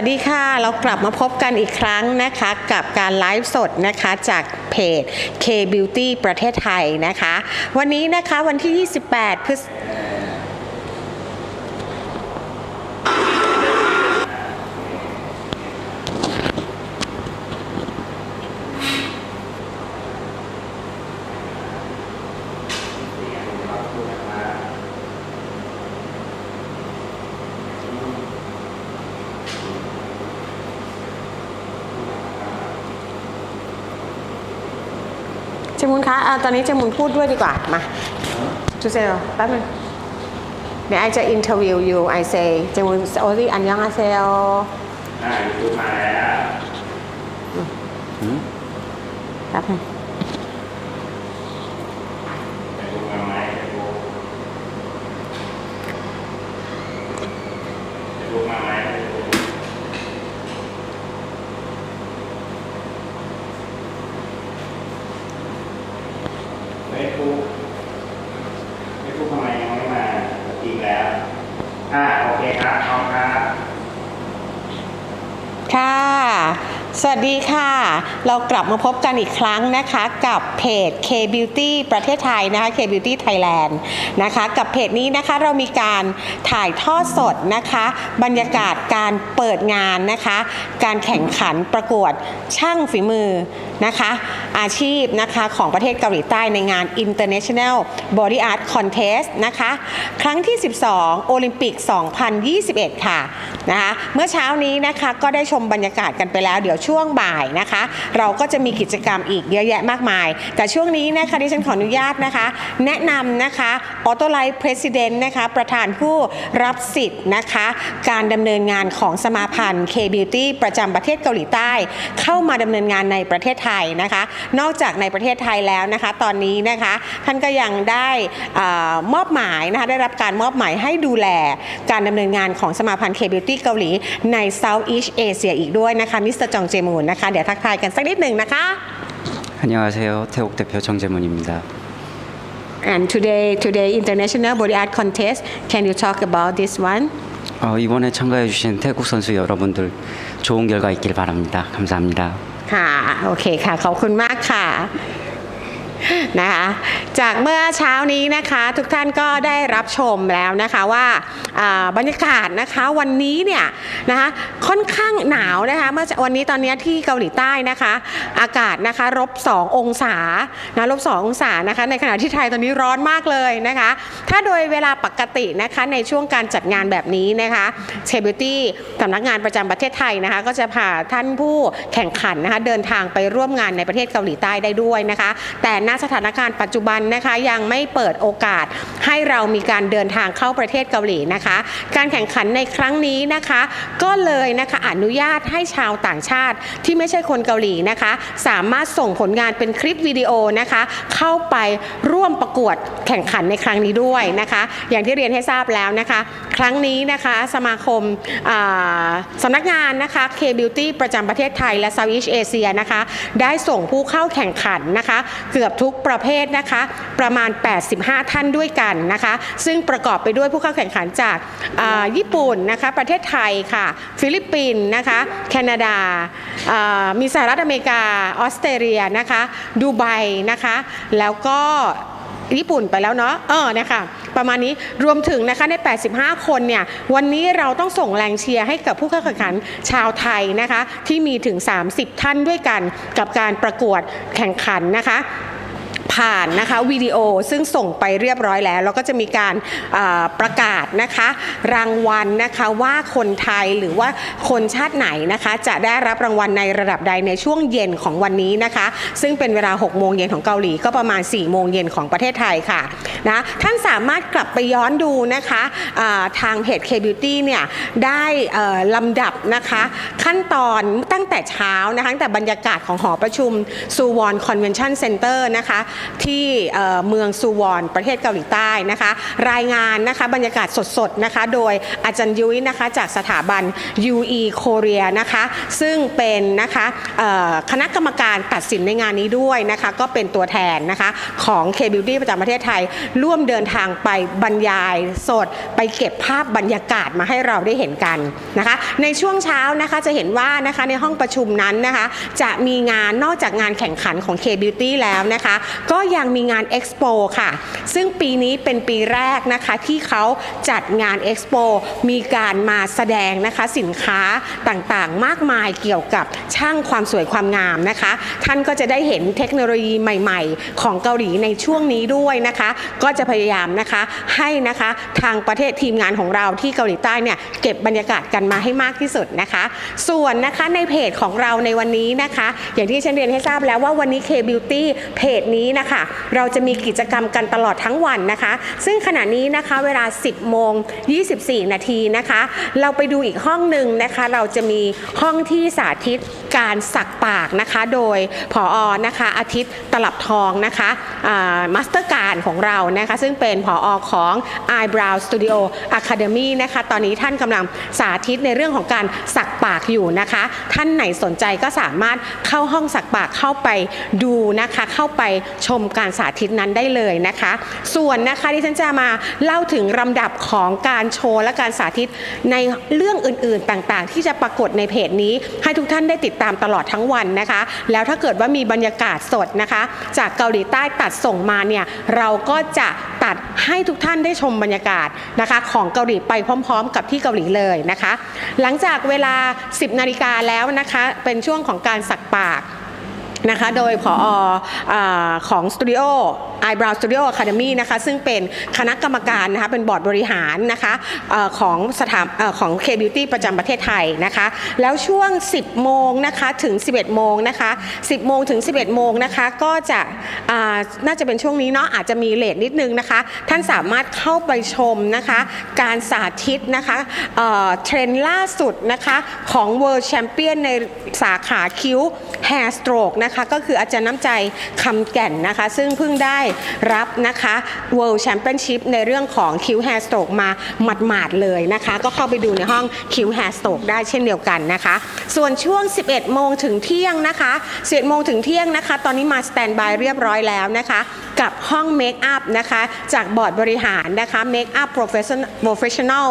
วัสดีค่ะ เรากลับมาพบกันอีกครั้งนะคะ กับการไลฟ์สดนะคะจากเพจ K Beauty ประเทศไทยนะคะ วันนี้นะคะวันที่ 28 พฤษ นคะอ่าตอนนี้เจมุนพูดด้วยดีกว่า มาจูเซลแป๊บนึงเดี๋ยวไอจะ interview you I say เจมุนโอซีอันยังอาเซลอ่ายูทูบมาแล้วแป๊บนึง เฟซบุ๊กมาไหมเฟซบุ๊กเฟซบุ๊กมาไหมเฟซบุ๊กเฟซบุ๊กเฟซบุ๊กทำไมยังไม่มาจริงแล้ว อ่าโอเคครับขอบคุณครับ ค่ะ สวัสดีค่ะ เรากลับมาพบกันอีกครั้งนะคะกับเพจ K Beauty ประเทศไทยนะคะ K Beauty Thailand นะคะกับเพจนี้นะคะเรามีการถ่ายทอดสดนะคะ บรรยากาศการเปิดงานนะคะ การแข่งขันประกวดช่างฝีมือนะคะ อาชีพนะคะของประเทศเกาหลีใต้ในงาน International Body Art Contest นะคะครั้งที่ 12 โอลิมปิก 2021 ค่ะนะคะเมื่อเช้านี้นะคะก็ได้ชมบรรยากาศกันไปแล้วเดี๋ยวช่วงบ่ายนะคะ เราก็จะมีกิจกรรมอีกเยอะแยะมากมาย แต่ช่วงนี้นะคะดิฉันขออนุญาตนะคะ แนะนำนะคะออโตไลท์เพรสิดเนต์นะคะประธานผู้รับสิทธิ์นะคะ การดำเนินงานของสมาพันธ์ K-Beauty ประจำประเทศเกาหลีใต้ เข้ามาดำเนินงานในประเทศไทยนะคะ นอกจากในประเทศไทยแล้วนะคะ ตอนนี้นะคะท่านก็ยังได้อมอบหมายนะคะได้รับการมอบหมายให้ดูแลการดำเนินงานของสมาพันธ์ K-Beauty เกาหลีใน Southeast Asia อีกด้วยนะคะมิสเตอร์จองเจ มูนนะคะ เดี๋ยวทักทายกันสักนิดหนึ่งนะคะ 안녕하세요. 태국 대표 정재문입니다. and today today International Body Art Contest can you talk about this one 어, 이번에 참가해주신 태국 선수 여러분들 좋은 결과 있길 바랍니다. 감사합니다. ค่ะ โอเคค่ะ ขอบคุณมากค่ะ นะคะจากเมื่อเช้านี้นะคะทุกท่านก็ได้รับชมแล้วนะคะว่าาบรรยากาศนะคะวันนี้เนี่ยนะคะค่อนข้างหนาวนะคะเมื่อวันนี้ตอนนี้ที่เกาหลีใต้นะคะ อากาศนะคะลบ2องศานะลบ2องศานะคะในขณะที่ไทยตอนนี้ร้อนมากเลยนะคะ ถ้าโดยเวลาปกตินะคะในช่วงการจัดงานแบบนี้นะคะเชบิวตี้สำนักงานประจำประเทศไทยนะคะ ก็จะพาท่านผู้แข่งขันนะคะเดินทางไปร่วมงานในประเทศเกาหลีใต้ได้ด้วยนะคะ แต่ณสถานการณ์ปัจจุบันนะคะยังไม่เปิดโอกาสให้เรามีการเดินทางเข้าประเทศเกาหลีนะคะ การแข่งขันในครั้งนี้นะคะ ก็เลยนะคะอนุญาตให้ชาวต่างชาติที่ไม่ใช่คนเกาหลีนะคะ สามารถส่งผลงานเป็นคลิปวิดีโอนะคะ เข้าไปร่วมประกวดแข่งขันในครั้งนี้ด้วยนะคะ อย่างที่เรียนให้ทราบแล้วนะคะ ครั้งนี้นะคะสมาคมอ่าสำนักงานนะคะ K Beauty ประจำประเทศไทยและ Southeast Asia นะคะ ได้ส่งผู้เข้าแข่งขันนะคะ เกือบทุกประเภทนะคะ ประมาณ 85 ท่านด้วยกันนะคะ ซึ่งประกอบไปด้วยผู้เข้าแข่งขันจากญี่ปุ่นนะคะ ประเทศไทยค่ะ ฟิลิปปินส์นะคะ แคนาดาอ่ามีสหรัฐอเมริกา ออสเตรเลียนะคะ ดูไบนะคะ แล้วก็ญี่ปุ่นไปแล้วเนาะ เออเนี่ยค่ะประมาณนี้รวมถึงนะคะใน 85 คนเนี่ย วันนี้เราต้องส่งแรงเชียร์ให้กับผู้เข้าแข่งขันชาวไทยนะคะ ที่มีถึง 30 ท่านด้วยกันกับการประกวดแข่งขันนะคะ ผ่านนะคะวิดีโอซึ่งส่งไปเรียบร้อยแล้ว แล้วก็จะมีการประกาศนะคะรางวัลนะคะว่าคนไทยหรือว่าคนชาติไหนนะคะจะได้รับรางวัลในระดับใดในช่วงเย็นของวันนี้นะคะ ซึ่งเป็นเวลา 6 โมงเย็นของเกาหลีก็ประมาณ 4 โมงเย็นของประเทศไทยค่ะนะท่านสามารถกลับไปย้อนดูนะคะทางเพจ K-Beauty เนี่ยได้ลำดับนะคะขั้นตอนตั้งแต่เช้านะคะตั้งแต่บรรยากาศของหอประชุมซูวอนคอนเวนชั่นเซ็นเตอร์นะคะที่เมืองซูวอนประเทศเกาหลีใต้นะคะ รายงานนะคะบรรยากาศสดๆนะคะ โดยอาจารย์ยุ้ยนะคะจากสถาบัน UE Korea นะคะ ซึ่งเป็นนะคะคณะกรรมการตัดสินในงานนี้ด้วยนะคะ ก็เป็นตัวแทนนะคะของ K-Beauty ประจำประเทศไทย ร่วมเดินทางไปบรรยายสดไปเก็บภาพบรรยากาศมาให้เราได้เห็นกันนะคะ ในช่วงเช้านะคะจะเห็นว่านะคะในห้องประชุมนั้นนะคะ จะมีงานนอกจากงานแข่งขันของ K-Beauty แล้วนะคะก็ยังมีงาน Expo ค่ะ ซึ่งปีนี้เป็นปีแรกนะคะที่เขาจัดงาน Expo มีการมาแสดงนะคะสินค้าต่างๆ มากมายเกี่ยวกับช่างความสวยความงามนะคะ ท่านก็จะได้เห็นเทคโนโลยีใหม่ ๆ ของเกาหลีในช่วงนี้ด้วยนะคะ ก็จะพยายามนะคะให้นะคะทางประเทศทีมงานของเราที่เกาหลีใต้เนี่ยเก็บบรรยากาศกันมาให้มากที่สุดนะคะ ส่วนนะคะในเพจของเราในวันนี้นะคะ อย่างที่ฉันเรียนให้ทราบแล้วว่าวันนี้ K Beauty เพจนี้นะคะ เราจะมีกิจกรรมกันตลอดทั้งวันนะคะ ซึ่งขณะนี้นะคะเวลา 10 โมง 24 นาทีนะคะ เราไปดูอีกห้องหนึ่งนะคะ เราจะมีห้องที่สาธิตการสักปากนะคะ โดยผออนะคะอาทิตย์ตลับทองนะคะมาสเตอร์การของเรานะคะ ซึ่งเป็นผออของ Eyebrow Studio Academy นะคะ ตอนนี้ท่านกำลังสาธิตในเรื่องของการสักปากอยู่นะคะ ท่านไหนสนใจก็สามารถเข้าห้องสักปากเข้าไปดูนะคะ เข้าไปชชมการสาธิตนั้นได้เลยนะคะ ส่วนนะคะที่ฉันจะมาเล่าถึงลำดับของการโชว์และการสาธิตในเรื่องอื่นๆต่างๆ ที่จะปรากฏในเพจนี้ ให้ทุกท่านได้ติดตามตลอดทั้งวันนะคะ แล้วถ้าเกิดว่ามีบรรยากาศสดนะคะ จากเกาหลีใต้ตัดส่งมาเนี่ยเราก็จะตัดให้ทุกท่านได้ชมบรรยากาศนะคะของเกาหลีไปพร้อม ๆ กับที่เกาหลีเลยนะคะ หลังจากเวลา 10 นาฬิกาแล้วนะคะ เป็นช่วงของการสักปาก นะคะ โดยผออของสตูดิโอ Eyebrow Studio Academy นะคะซึ่งเป็นคณะกรรมการนะคะเป็นบอร์ดบริหารนะคะของสถานของ K-Beauty ประจำประเทศไทยนะคะแล้วช่วง 10 โมงนะคะถึง 11 โมงนะคะ 10 โมงถึง 11 โมงนะคะก็จะน่าจะเป็นช่วงนี้เนาะอาจจะมีเลทนิดนึงนะคะ ท่านสามารถเข้าไปชมนะคะการสาธิตนะคะเอ่อเทรนด์ล่าสุดนะคะของ World Champion ในสาขาคิ้ว Hair Stroke นะคะก็คืออาจารย์น้ำใจคำแก่นนะคะ ซึ่งเพิ่งได้รับนะคะ World Championship ในเรื่องของคิว Hair Stroke มาหมาดๆเลยนะคะ ก็เข้าไปดูในห้องคิว Hair Stroke ได้เช่นเดียวกันนะคะ ส่วนช่วง 11 โมงถึงเที่ยงนะคะ11โมงถึงเที่ยงนะคะ ตอนนี้มาสแตนบายเรียบร้อยแล้วนะคะ กับห้องเมคอัพนะคะ จากบอร์ดบริหารนะคะเมคอัพ professional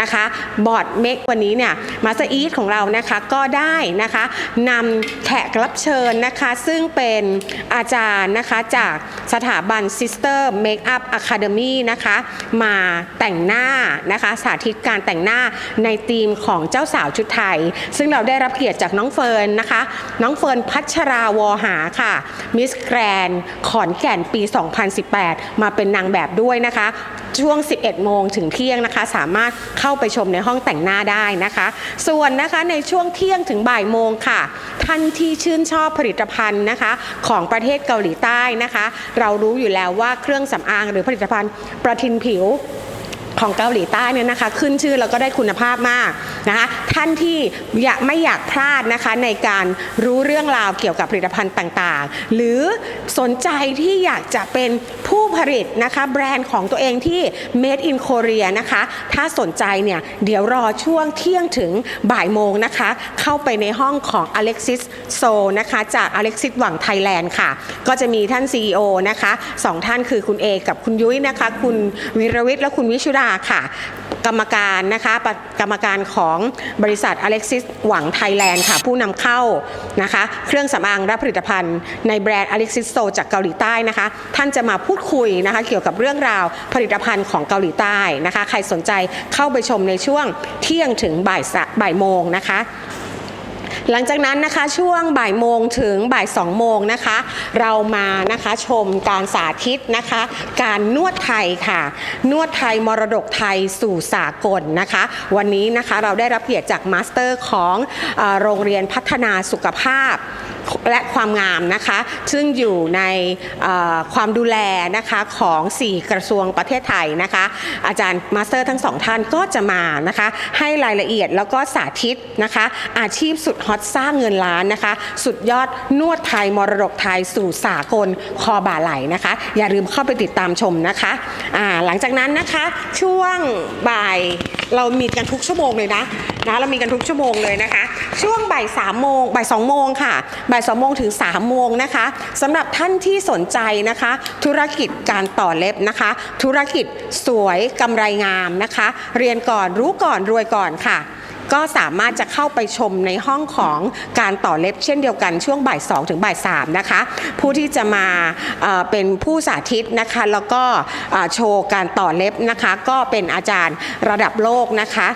นะคะบอร์ดเมควันนี้เนี่ยมาสเตอร์อีทของเรานะคะก็ได้นะคะนำแขกรับเชิญนะคะ ซึ่งเป็นอาจารย์นะคะจากสถาบัน Sister Makeup Academy นะคะมาแต่งหน้านะคะสาธิตการแต่งหน้าในธีมของเจ้าสาวชุดไทย ซึ่งเราได้รับเกียรติจากน้องเฟิร์นนะคะ น้องเฟิร์นพัชราวอหาค่ะมิสแกรนขอนแก่นปี 2018 มาเป็นนางแบบด้วยนะคะ ช่วง 11 โมงถึงเที่ยงนะคะ สามารถเข้าไปชมในห้องแต่งหน้าได้นะคะ ส่วนนะคะในช่วงเที่ยงถึงบ่ายโมงค่ะ ท่านที่ชื่นชอบผลิตภัณฑ์นะคะ ของประเทศเกาหลีใต้นะคะ เรารู้อยู่แล้วว่าเครื่องสำอางหรือผลิตภัณฑ์ประทินผิว ของเกาหลีใต้เนี่ยนะคะ ขึ้นชื่อแล้วก็ได้คุณภาพมากนะคะท่านที่อยากไม่อยากพลาดนะคะในการรู้เรื่องราวเกี่ยวกับผลิตภัณฑ์ต่างๆ หรือสนใจที่อยากจะเป็นผู้ผลิตนะคะแบรนด์ของตัวเองที่ made in Korea นะคะถ้าสนใจเนี่ยเดี๋ยวรอช่วงเที่ยงถึงบ่ายโมงนะคะ เข้าไปในห้องของ Alexis So นะคะจาก Alexis หวังไทยแลนด์ค่ะ ก็จะมีท่าน CEO นะคะสองท่านคือคุณเอกับคุณยุ้ยนะคะ คุณวิรวิทย์และคุณวิชุดาค่ะ กรรมการนะคะกรรมการของบริษัทอเล็กซิสหวังไทยแลนด์ค่ะ ผู้นำเข้านะคะเครื่องสำอางและผลิตภัณฑ์ในแบรนด์อเล็กซิสโซจากเกาหลีใต้นะคะ ท่านจะมาพูดคุยนะคะเกี่ยวกับเรื่องราวผลิตภัณฑ์ของเกาหลีใต้นะคะ ใครสนใจเข้าไปชมในช่วงเที่ยงถึงบ่ายบ่ายโมงนะคะ หลังจากนั้นนะคะช่วงบ่ายโมงถึงบ่ายสองโมงนะคะ เรามานะคะชมการสาธิตนะคะ การนวดไทยค่ะ นวดไทยมรดกไทยสู่สากลนะคะ วันนี้นะคะเราได้รับเกียรติจากมาสเตอร์ของอโรงเรียนพัฒนาสุขภาพ และความงามนะคะ ซึ่งอยู่ในความดูแลนะคะของ 4 กระทรวงประเทศไทยนะคะ อาจารย์มาสเตอร์ทั้งสองท่านก็จะมานะคะให้รายละเอียดแล้วก็สาธิตนะคะ อาชีพสุดฮอตสร้างเงินล้านนะคะ สุดยอดนวดไทยมรดกไทยสู่สากลคอบ่าไหลนะคะ อย่าลืมเข้าไปติดตามชมนะคะอ่าหลังจากนั้นนะคะช่วงบ่ายเรามีกันทุกชั่วโมงเลยนะนะเรามีกันทุกชั่วโมงเลยนะคะ ช่วงบ่ายสามโมงบ่ายสองโมงค่ะบ่ายสองโมงถึง3ามโมงนะคะสำหรับท่านที่สนใจนะคะ ธุรกิจการต่อเล็บนะคะ ธุรกิจสวยกำไรงามนะคะ เรียนก่อนรู้ก่อนรวยก่อนค่ะ ก็สามารถจะเข้าไปชมในห้องของการต่อเล็บเช่นเดียวกันช่วงบ่าย2ถึงบ่าย3นะคะผู้ที่จะมาเป็นผู้สาธิตนะคะแล้วก็โชว์การต่อเล็บนะคะก็เป็นอาจารย์ระดับโลกนะคะ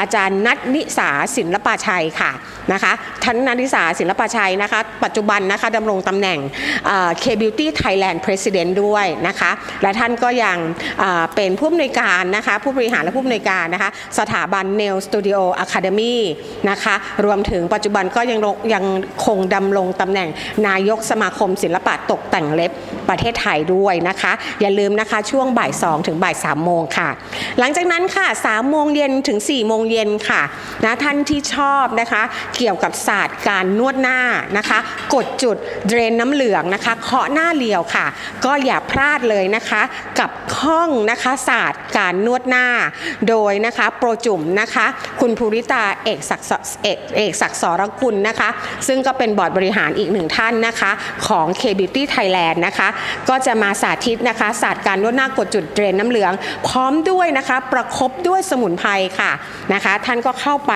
อาจารย์นัทนิสาศิลปาชัยค่ะนะคะท่านนัทนิสาศิลปาชัยนะคะปัจจุบันนะคะดำรงตำแหน่งเอ่อ K-Beauty Thailand President ด้วยนะคะและท่านก็ยังเอ่อเป็นผู้อำนวยการนะคะผู้บริหารและผู้อำนวยการนะคะสถาบัน Nail Studio Academy นะคะรวมถึงปัจจุบันก็ยังยังคงดำรงตำแหน่งนายกสมาคมศิลปะตกแต่งเล็บประเทศไทยด้วยนะคะ อย่าลืมนะคะช่วงบ่าย2ถึงบ่าย3โมงค่ะ หลังจากนั้นค่ะ3โมงเย็นถึง4โมงเย็นค่ะนะท่านที่ชอบนะคะ เกี่ยวกับศาสตร์การนวดหน้านะคะ กดจุดเดรนน้ำเหลืองนะคะ เคาะหน้าเรียวค่ะ ก็อย่าพลาดเลยนะคะ กับห้องนะคะศาสตร์การนวดหน้า โดยนะคะโปรจุ่มนะคะ คุณภูริตาเอกศักดิ์เอกเอกศักดิ์สรกุลนะคะ ซึ่งก็เป็นบอร์ดบริหารอีกหนึ่งท่านนะคะ ของ K-Beauty Thailand นะคะก็จะมาสาธิตนะคะศาสตร์การนวดหน้ากดจุดเดรนน้ำเหลือง พร้อมด้วยนะคะประคบด้วยสมุนไพรค่ะนะคะ ท่านก็เข้าไป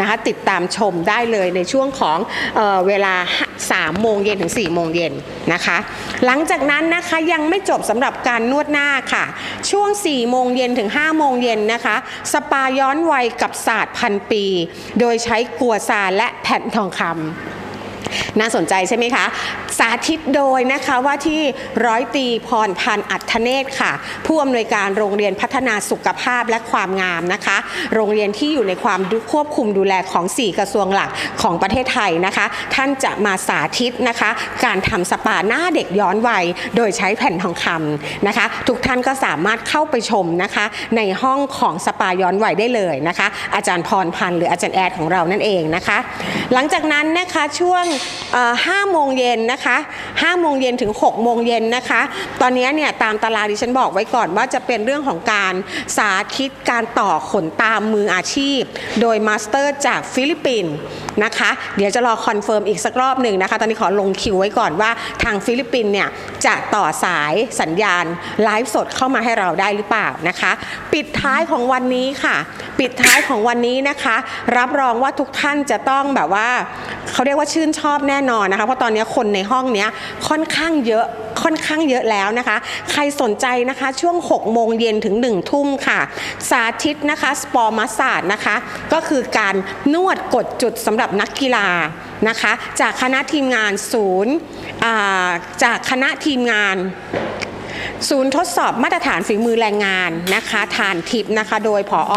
นะคะติดตามชมได้เลยในช่วงของเออเวลา3โมงเย็นถึง4โมงเย็นนะคะ หลังจากนั้นนะคะยังไม่จบสำหรับการนวดหน้าค่ะ ช่วง4โมงเย็นถึง5โมงเย็นนะคะ สปาย้อนวัยกับศาสตร์พันปี โดยใช้กัวซาและแผ่นทองคำ น่าสนใจใช่ไหมคะ สาธิตโดยนะคะว่าที่ร้อยตีพรพันธ์อัธเนศค่ะ ผู้อำนวยการโรงเรียนพัฒนาสุขภาพและความงามนะคะ โรงเรียนที่อยู่ในความควบคุมดูแลของ 4 กระทรวงหลักของประเทศไทยนะคะ ท่านจะมาสาธิตนะคะ การทำสปาหน้าเด็กย้อนวัย โดยใช้แผ่นทองคำนะคะ ทุกท่านก็สามารถเข้าไปชมนะคะ ในห้องของสปาย้อนวัยได้เลยนะคะ อาจารย์พรพันธ์หรืออาจารย์แอดของเรานั่นเองนะคะ หลังจากนั้นนะคะช่วง5โมงเย็นนะคะ5โมงเย็นถึง6โมงเย็นนะคะ ตอนนี้เนี่ยตามตารางที่ฉันบอกไว้ก่อนว่าจะเป็นเรื่องของการสาธิตการต่อขนตามมืออาชีพ โดยมาสเตอร์จากฟิลิปปินส์นะคะ เดี๋ยวจะรอคอนเฟิร์มอีกสักรอบหนึ่งนะคะ ตอนนี้ขอลงคิวไว้ก่อนว่าทางฟิลิปปินส์เนี่ยจะต่อสายสัญญาณไลฟ์สดเข้ามาให้เราได้หรือเปล่านะคะ ปิดท้ายของวันนี้ค่ะ ปิดท้ายของวันนี้นะคะ รับรองว่าทุกท่านจะต้องแบบว่าเขาเรียกว่าชื่นชอบแน่นอนนะคะเพราะตอนนี้คนในห้องเนี้ยค่อนข้างเยอะค่อนข้างเยอะแล้วนะคะ ใครสนใจนะคะช่วง 6 โมงเย็นถึง 1 ทุ่มค่ะ สาธิตนะคะสปอร์มาสซาดนะคะ ก็คือการนวดกดจุดสำหรับนักกีฬานะคะ จากคณะทีมงานศูนย์จากคณะทีมงาน ศูนย์ทดสอบมาตรฐานฝีมือแรงงานนะคะทานทิพย์นะคะ โดยผอ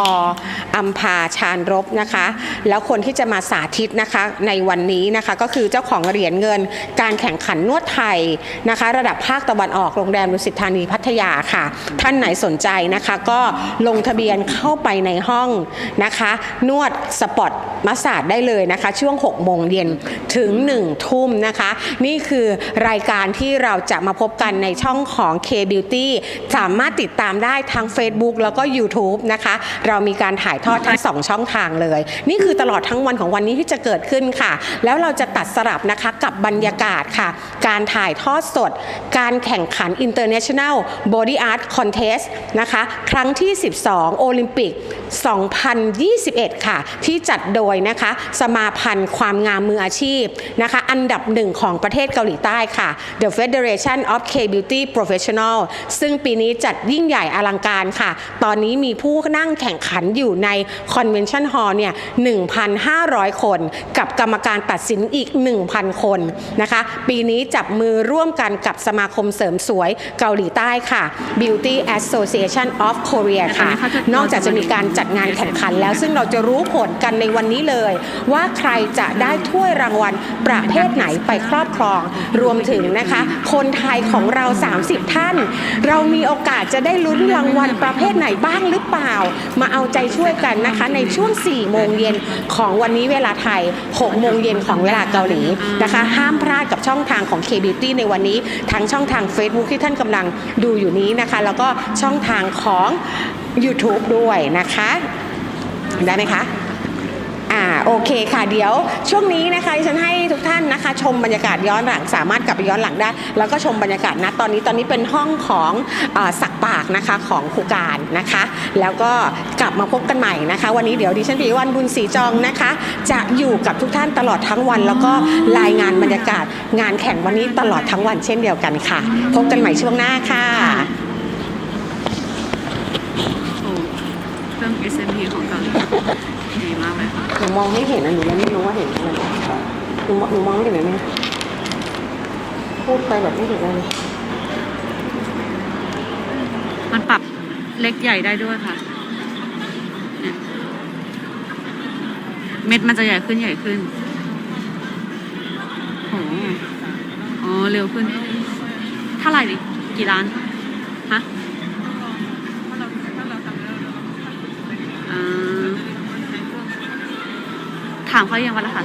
อัมพาชาญรบนะคะ แล้วคนที่จะมาสาธิตนะคะในวันนี้นะคะ ก็คือเจ้าของเหรียญเงิน การแข่งขันนวดไทยนะคะ ระดับภาคตะวันออกโรงแรมดุสิตธานีพัทยาค่ะ ท่านไหนสนใจนะคะ ก็ลงทะเบียนเข้าไปในห้องนะคะ นวดสปอร์ตมาสาดได้เลยนะคะ ช่วง6โมงเย็นถึง1ทุ่มนะคะ นี่คือรายการที่เราจะมาพบกันในช่องของ K-Beauty สามารถติดตามได้ทาง Facebook แล้วก็ YouTube นะคะ เรามีการถ่ายทอดทั้ง 2 ช่องทางเลย นี่คือตลอดทั้งวันของวันนี้ที่จะเกิดขึ้นค่ะ แล้วเราจะตัดสลับนะคะกับบรรยากาศค่ะ การถ่ายทอดสด การแข่งขัน International Body Art Contest นะคะ ครั้งที่ 12 โอลิมปิก 2021 ค่ะ ที่จัดโดยนะคะ สมาพันธ์ความงามมืออาชีพนะคะ อันดับหนึ่งของประเทศเกาหลีใต้ค่ะ The Federation of K-Beauty Professional ซึ่งปีนี้จัดยิ่งใหญ่อลังการค่ะ ตอนนี้มีผู้นั่งแข่งขันอยู่ใน Convention Hall เนี่ย 1,500 คน กับกรรมการตัดสินอีก 1,000 คนนะคะ ปีนี้จับมือร่วมกันกับสมาคมเสริมสวยเกาหลีใต้ค่ะ Beauty Association of Korea ค่ะ นอกจากจะมีการจัดงานแข่งขันแล้ว ซึ่งเราจะรู้ผลกันในวันนี้นี้เลย ว่าใครจะได้ถ้วยรางวัลประเภทไหนไปครอบครอง รวมถึงนะคะ คนไทยของเรา 30 ท่านเรามีโอกาสจะได้ลุ้นรางวัลประเภทไหนบ้างหรือเปล่า มาเอาใจช่วยกันนะคะ ในช่วง 4 โมงเย็นของวันนี้เวลาไทย 6 โมงเย็นของเวลาเกาหลีนะคะ ห้ามพลาดกับช่องทางของ KBeauty ในวันนี้ทั้งช่องทาง Facebook ที่ท่านกำลังดูอยู่นี้นะคะ แล้วก็ช่องทางของ YouTube ด้วยนะคะ ได้ไหมคะ อ่าโอเคค่ะเดี๋ยวช่วงนี้นะคะดิฉันให้ทุกท่านนะคะ ชมบรรยากาศย้อนหลังสามารถกลับไปย้อนหลังได้ แล้วก็ชมบรรยากาศนะตอนนี้ตอนนี้เป็นห้องของอสักปากนะคะของครูการนะคะ แล้วก็กลับมาพบกันใหม่นะคะ วันนี้เดี๋ยวดิฉันปีวันบุญศรีจองนะคะ จะอยู่กับทุกท่านตลอดทั้งวัน แล้วก็รายงานบรรยากาศงานแข่งวันนี้ตลอดทั้งวันเช่นเดียวกันค่ะ พบกันใหม่ช่วงหน้าค่ะโอ้เครื่อง SMP ของเกาหลีดีมากเลยค่ะ ห นูมองไม่เห็นนะหนูเลยไม่รู้ว่าเห็นอะไรหนูมองหนูมองไม่เห็นเลยเนี่ยพูดไปแบบไม่เห็นอะไรเลยมันปรับเล็กใหญ่ได้ด้วยค่ะเนี่ยเม็ดมันจะใหญ่ขึ้นใหญ่ขึ้นโหอ๋อ เร็วขึ้น เท่าไหร่ดิกี่ล้าน ฮะอ่า ถามเขายังวันละค่ะ